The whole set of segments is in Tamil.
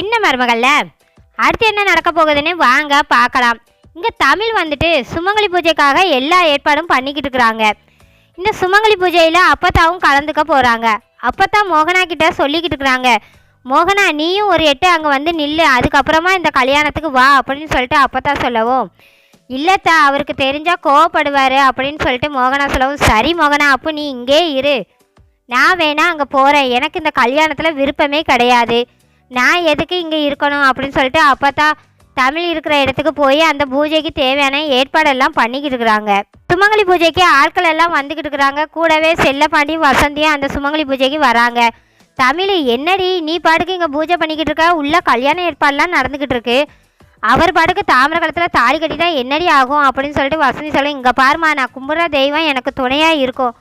என்ன மருமகள்ல? அடுத்து என்ன நடக்க போகுதுன்னு வாங்க பார்க்கலாம். இங்கே தமிழ் வந்துட்டு சுமங்கலி பூஜைக்காக எல்லா ஏற்பாடும் பண்ணிக்கிட்டு இருக்கிறாங்க. இந்த சுமங்கலி பூஜையில் அப்பத்தாவும் கலந்துக்க போகிறாங்க அப்பத்தா மோகனா கிட்ட சொல்லிக்கிட்டு இருக்கிறாங்க. மோகனா நீயும் ஒரு எட்டு அங்கே வந்து நில்லு. அதுக்கப்புறமா இந்த கல்யாணத்துக்கு வா அப்படின்னு சொல்லிட்டு அப்பத்தா சொல்லவும். இல்லைத்தா அவருக்கு தெரிஞ்சால் கோவப்படுவார் அப்படின்னு சொல்லிட்டு மோகனா சொல்லவும். சரி மோகனா அப்போ நீ இங்கே இரு. நான் வேணா அங்கே போகிறேன் எனக்கு இந்த கல்யாணத்தில் விருப்பமே கிடையாது. நான் எதுக்கு இங்கே இருக்கணும் அப்படின்னு சொல்லிட்டு அப்போ தான் தமிழ் இருக்கிற இடத்துக்கு போய் அந்த பூஜைக்கு தேவையான ஏற்பாடெல்லாம் பண்ணிக்கிட்டு இருக்கிறாங்க. சுமங்கலி பூஜைக்கு ஆட்கள் எல்லாம் வந்துக்கிட்டு இருக்கிறாங்க. கூடவே செல்லப்பாண்டி வசந்தியும் அந்த சுமங்கலி பூஜைக்கு வராங்க. தமிழ் என்னடி நீ பாட்டுக்கு இங்கே பூஜை பண்ணிக்கிட்டு இருக்க? உள்ள கல்யாண ஏற்பாடுலாம் நடந்துக்கிட்டு இருக்கு. அவர் பாட்டுக்கு தாமிர காலத்தில் தாலி தான் என்னடி ஆகும் அப்படின்னு சொல்லிட்டு வசந்தி சொல்ல இங்கே பாருமா நான் கும்பிட்ற தெய்வம் எனக்கு துணையாக இருக்கும்.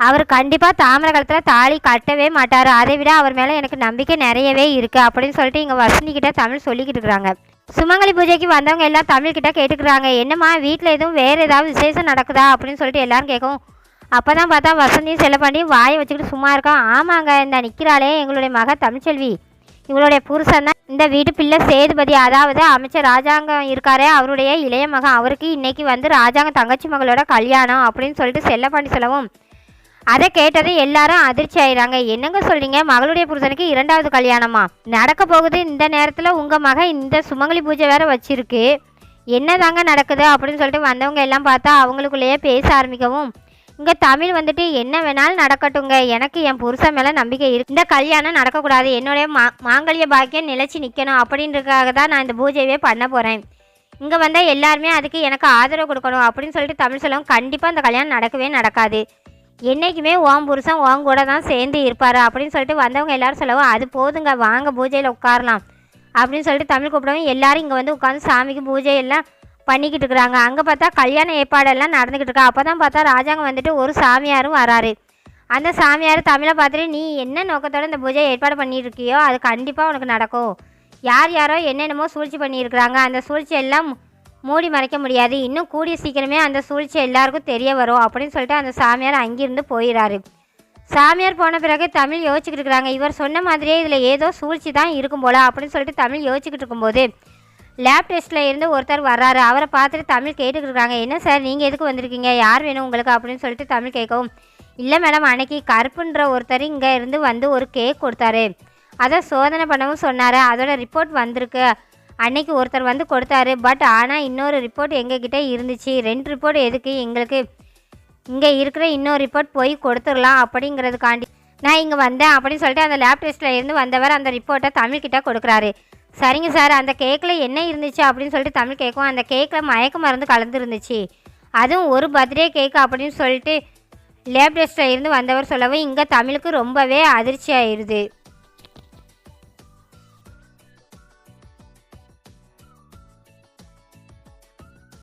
அவர் கண்டிப்பாக தாமரை காலத்தில் தாலி கட்டவே மாட்டார். அதை விட அவர் மேலே எனக்கு நம்பிக்கை நிறையவே இருக்குது அப்படின்னு சொல்லிட்டு இங்கே வசந்திக்கிட்ட தமிழ் சொல்லிக்கிட்டு இருக்கிறாங்க சுமங்கலி பூஜைக்கு வந்தவங்க எல்லாம் தமிழ்கிட்ட கேட்டுக்கிறாங்க. என்னம்மா வீட்டில் எதுவும் வேறு ஏதாவது விசேஷம் நடக்குதா அப்படின்னு சொல்லிட்டு எல்லாரும் கேட்கும் அப்போ தான் பார்த்தா வசந்தியும் செல்லப்பாண்டியும் வாயை வச்சுக்கிட்டு சும்மா இருக்கான் ஆமாங்க இந்த நிற்கிறாளே எங்களுடைய மக தமிழ்ச்செல்வி. இவளுடைய புருஷன் தான் இந்த வீட்டு பிள்ளை சேதுபதி. அதாவது அமைச்சர் ராஜாங்கம் இருக்காரே அவருடைய இளைய மகன். அவருக்கு இன்னைக்கு வந்து ராஜாங்க தங்கச்சி மகளோட கல்யாணம் அப்படின்னு சொல்லிட்டு செல்லப்பாண்டி செல்லவும் அதை கேட்டது எல்லாரும் அதிர்ச்சி ஆயிடுறாங்க என்னங்க சொல்றீங்க? மகளுடைய புருஷனுக்கு இரண்டாவது கல்யாணமா? நடக்க போகுது இந்த நேரத்தில் உங்க மக இந்த சுமங்கலி பூஜை வேற வச்சிருக்கு. என்னதாங்க நடக்குது அப்படின்னு சொல்லிட்டு வந்தவங்க எல்லாம் பார்த்தா அவங்களுக்குள்ளேயே பேச ஆரம்பிக்கவும் இங்க தமிழ் வந்துட்டு என்ன வேணாலும் நடக்கட்டுங்க. எனக்கு என் புருஷன் மேல நம்பிக்கை இருக்கு. இந்த கல்யாணம் நடக்கக்கூடாது. என்னுடைய மா மாங்கல்ய பாக்கியம் நிலைச்சி நிற்கணும் அப்படின்றதுக்காக தான் நான் இந்த பூஜையவே பண்ண போறேன். இங்கே வந்தால் எல்லாருமே அதுக்கு எனக்கு ஆதரவு கொடுக்கணும் அப்படின்னு சொல்லிட்டு தமிழ் சொல்லவும் கண்டிப்பாக அந்த கல்யாணம் நடக்கவே நடக்காது. என்றைக்குமே ஓம் புருஷன் ஓம் கூட தான் சேர்ந்து இருப்பார் அப்படின்னு சொல்லிட்டு வந்தவங்க எல்லாரும் சொல்லவும் அது போதுங்க வாங்க பூஜையில் உட்காரலாம். அப்படின்னு சொல்லிட்டு தமிழ் கூப்பிடவும் எல்லாரும் இங்கே வந்து உட்காந்து சாமிக்கு பூஜை எல்லாம் பண்ணிக்கிட்டு இருக்கிறாங்க. அங்கே பார்த்தா கல்யாண ஏற்பாடெல்லாம் நடந்துக்கிட்டு இருக்கா. அப்போ தான் பார்த்தா ராஜாங்க வந்துட்டு ஒரு சாமியாரும் வராரு. அந்த சாமியார் தமிழை பார்த்துட்டு நீ என்ன நோக்கத்தோட இந்த பூஜை ஏற்பாடு பண்ணியிருக்கியோ அது கண்டிப்பாக உனக்கு நடக்கும். யார் யாரோ என்னென்னமோ சூழ்ச்சி பண்ணியிருக்கிறாங்க. அந்த சூழ்ச்சி எல்லாம் மூடி மறைக்க முடியாது. இன்னும் கூடிய சீக்கிரமே அந்த சூழ்ச்சி எல்லாருக்கும் தெரிய வரும் அப்படின்னு சொல்லிட்டு அந்த சாமியார் அங்கிருந்து போயிடாரு சாமியார் போன பிறகு தமிழ் யோசிச்சுக்கிட்டு இருக்கிறாங்க. இவர் சொன்ன மாதிரியே இதில் ஏதோ சூழ்ச்சி தான் இருக்கும் போல அப்படின்னு சொல்லிட்டு தமிழ் யோசிச்சுக்கிட்டு இருக்கும்போது லேப் டெஸ்ட்டில் இருந்து ஒருத்தர் வர்றாரு. அவரை பார்த்துட்டு தமிழ் கேட்டுக்கிட்டு இருக்காங்க. என்ன சார் நீங்கள் எதுக்கு வந்திருக்கீங்க? யார் வேணும் உங்களுக்கு? அப்படின்னு சொல்லிட்டு தமிழ் கேட்கவும் இல்லை மேடம் அன்னைக்கு கருப்புன்ற ஒருத்தர் இங்கே இருந்து வந்து ஒரு கேக் கொடுத்தாரு. அதை சோதனை பண்ணவும் சொன்னார். அதோட ரிப்போர்ட் வந்திருக்கு. அன்னைக்கு ஒருத்தர் வந்து கொடுத்தாரு. பட் ஆனால் இன்னொரு ரிப்போர்ட் எங்ககிட்ட இருந்துச்சு. ரெண்டு ரிப்போர்ட் எதுக்கு? எங்களுக்கு இங்கே இருக்கிற இன்னொரு ரிப்போர்ட் போய் கொடுத்துடலாம் அப்படிங்கிறதுக்காண்டி நான் இங்கே வந்தேன் அப்படின்னு சொல்லிட்டு அந்த லேப் டெஸ்ட்டில் இருந்து வந்தவர் அந்த ரிப்போர்ட்டை தமிழ்கிட்ட கொடுக்குறாரு. சரிங்க சார் அந்த கேக்கில் என்ன இருந்துச்சு அப்படின்னு சொல்லிட்டு தமிழ் கேட்கும் அந்த கேக்கில் மயக்க மருந்து கலந்துருந்துச்சு. அதுவும் ஒரு பர்த்டே கேக் அப்படின்னு சொல்லிட்டு லேப் டெஸ்ட்டில் இருந்து வந்தவர் சொல்லவும் இங்கே தமிழுக்கு ரொம்பவே அதிர்ச்சி ஆயிடுது